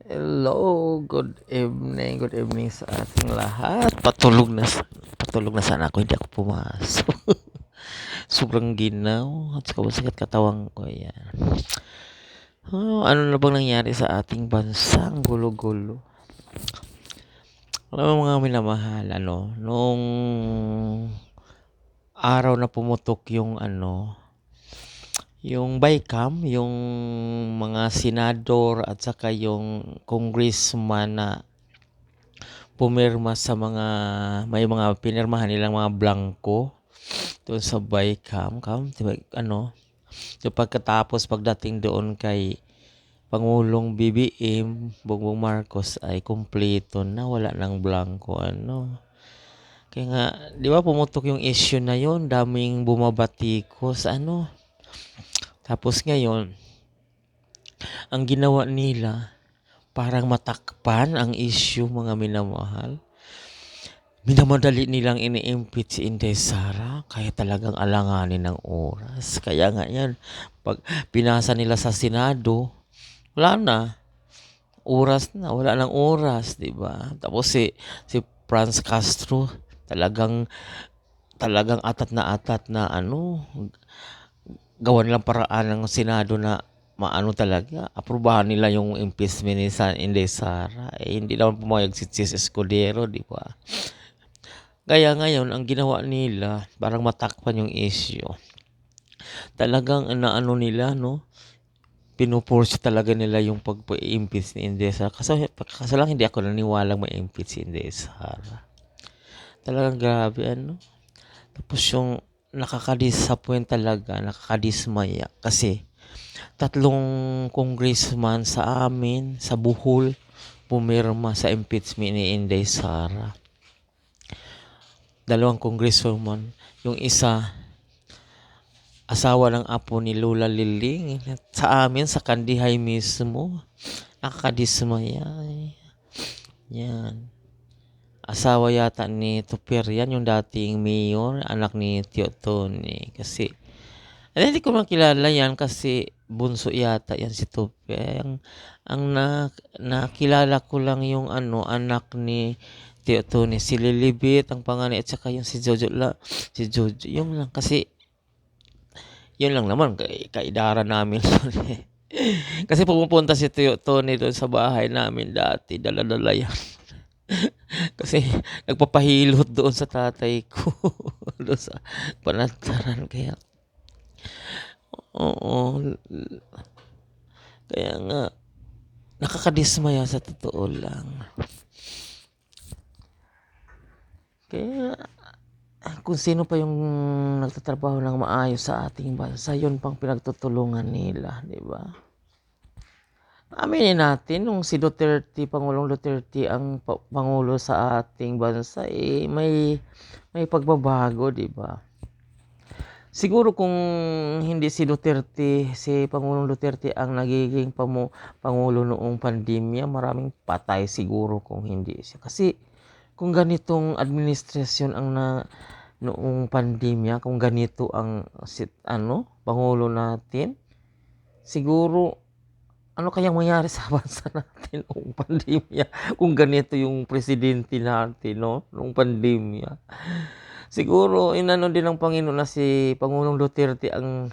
Hello, good evening, good evening sa ating lahat. Patulog na, patulog na sana ako, hindi ako pumasok. Sobrang ginaw at saka masakit katawang ko yan. Oh, ano na bang nangyari sa ating bansa? Ang gulo-gulo. Alam mo mga minamahal, ano, nung araw na pumutok yung ano, yung BICAM, yung mga senador at saka yung congressman na pumirma sa mga may mga pinirmahan nilang mga blanco doon sa BICAM, kam, diba, ano, so pagkatapos pagdating doon kay Pangulong BBM, Bongbong Marcos ay kumpleto na wala ng blanco ano. Kaya nga, di ba pumutok yung issue na yon daming bumabatikos ano. Tapos ngayon, ang ginawa nila, parang matakpan ang issue mga minamahal. Minamadali nilang ini-impeach si Inday Sara, kaya talagang alanganin ng oras. Kaya nga yan, pag pinasa nila sa Senado, wala na. Oras na, wala nang oras, di ba? Tapos si, si Franz Castro, talagang talagang atat na atat na ano, gawan lang paraan ng Senado na maano talaga, aprubahan nila yung impeachment ni San Inday. Eh, hindi naman pumayag si Chis Escudero, di ba? Kaya ngayon, ang ginawa nila, parang matakpan yung issue. Talagang ano nila, no? Pinupurse talaga nila yung pag-impeach ni Inday. Kasi, kasi lang hindi ako naniwalang ma-impeach si Inday. Talagang grabe, ano? Tapos yung nakaka-disappoint talaga, nakakadismaya kasi tatlong congressman sa amin, sa Bohol, pumirma sa impeachment ni Inday Sara. Dalawang congresswoman. Yung isa, asawa ng apo ni Lola Liling. Sa amin, sa Kandihay mismo. Nakakadismaya. Yan. Asawa yata ni Tuper yan, yung dating mayor, anak ni Tio Tony. Kasi, eh, hindi ko man kilala yan kasi bunso yata yan si Tuper. Ang, ang na, nakilala ko lang yung ano, anak ni Tio Tony, si Lilibit, ang panganay, at saka yung si Jojo, la, si Jojo, yung lang, kasi, yun lang naman, kay, kaidara namin. kasi pumupunta si Tio Tony doon sa bahay namin dati, dala-dala yan. kasi nagpapahilot doon sa tatay ko. Doon sa panantaran. Kaya oo. Kaya nga nakakadismaya sa totoo lang. Kaya kung sino pa yung nagtatrabaho ng maayos sa ating bansa yun pang pinagtutulungan nila di ba Aminin natin, nung si Duterte, Pangulong Duterte ang pa- Pangulo sa ating bansa, eh, may, may pagbabago, di ba? Siguro kung hindi si Duterte, si Pangulong Duterte ang nagiging pamu, Pangulo noong pandemya, maraming patay siguro kung hindi siya. Kasi kung ganitong administrasyon ang na noong pandemya, kung ganito ang sit, ano, Pangulo natin, siguro ano kayang mangyari sa bansa natin noong pandemya? Kung ganito yung presidente natin no? Noong pandemya. Siguro inano din ng Panginoon na si Pangulong Duterte ang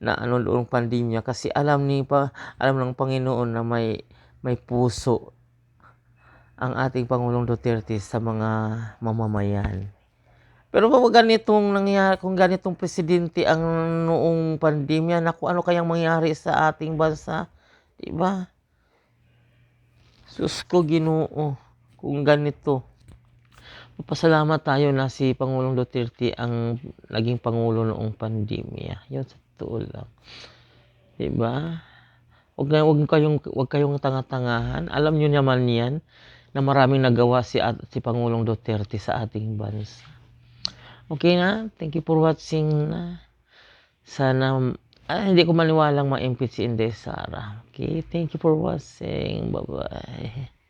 na ano noong pandemya. Kasi alam ni pa alam ng Panginoon na may may puso ang ating Pangulong Duterte sa mga mamamayan. Pero kung ganitong nangyari, kung ganitong presidente ang noong pandemya, naku, ano kayang mangyari sa ating bansa? Diba? Sus ko ginoo kung ganito. Papasalamat tayo na si Pangulong Duterte ang naging Pangulo noong pandemya. Yun sa totoo lang. Diba? Huwag, huwag kayong, huwag kayong tanga-tangahan. Alam nyo naman yan na maraming nagawa si, si Pangulong Duterte sa ating bansa. Okay na? Thank you for watching na. Sana ah, hindi ko maniwalang ma-impeach si Inday Sara. Okay, thank you for watching. Bye-bye.